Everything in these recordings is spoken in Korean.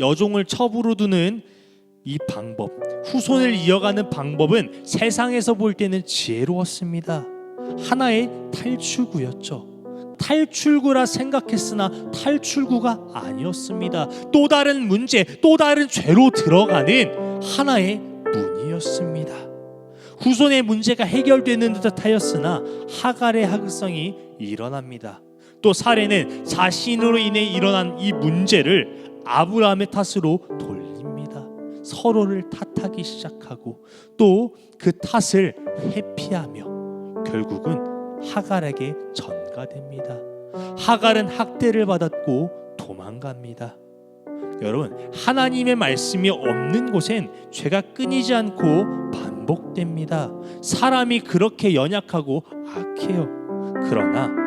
여종을 첩으로 두는 이 방법, 후손을 이어가는 방법은 세상에서 볼 때는 지혜로웠습니다. 하나의 탈출구였죠. 탈출구라 생각했으나 탈출구가 아니었습니다. 또 다른 문제, 또 다른 죄로 들어가는 하나의 문이었습니다. 후손의 문제가 해결되는 듯하였으나 하갈의 학성이 일어납니다. 또 사례는 자신으로 인해 일어난 이 문제를 아브라함의 탓으로 돌립니다. 서로를 탓하기 시작하고 또 그 탓을 회피하며 결국은 하갈에게 전가됩니다. 하갈은 학대를 받았고 도망갑니다. 여러분, 하나님의 말씀이 없는 곳엔 죄가 끊이지 않고 반복됩니다. 사람이 그렇게 연약하고 악해요. 그러나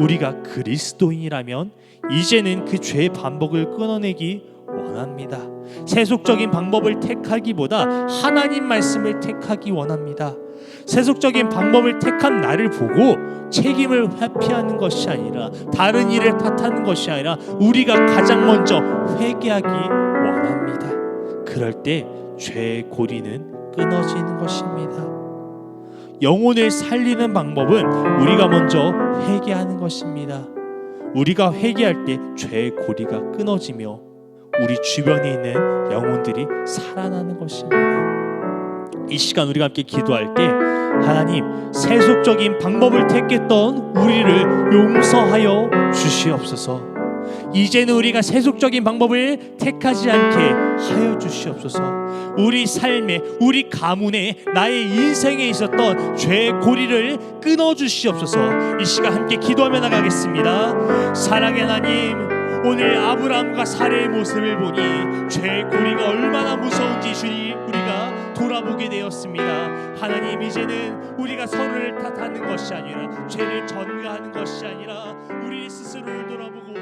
우리가 그리스도인이라면 이제는 그 죄의 반복을 끊어내기 원합니다. 세속적인 방법을 택하기보다 하나님 말씀을 택하기 원합니다. 세속적인 방법을 택한 나를 보고 책임을 회피하는 것이 아니라 다른 일을 탓하는 것이 아니라 우리가 가장 먼저 회개하기 원합니다. 그럴 때 죄의 고리는 끊어지는 것입니다. 영혼을 살리는 방법은 우리가 먼저 회개하는 것입니다. 우리가 회개할 때 죄의 고리가 끊어지며 우리 주변에 있는 영혼들이 살아나는 것입니다. 이 시간 우리가 함께 기도할 때 하나님 세속적인 방법을 택했던 우리를 용서하여 주시옵소서. 이제는 우리가 세속적인 방법을 택하지 않게 하여 주시옵소서. 우리 삶에, 우리 가문에, 나의 인생에 있었던 죄의 고리를 끊어 주시옵소서. 이 시간 함께 기도하며 나가겠습니다. 사랑의 하나님, 오늘 아브라함과 사례의 모습을 보니 죄의 고리가 얼마나 무서운지 주님 우리가 돌아보게 되었습니다. 하나님 이제는 우리가 서로를 탓하는 것이 아니라 죄를 전가하는 것이 아니라 우리 스스로를 돌아보고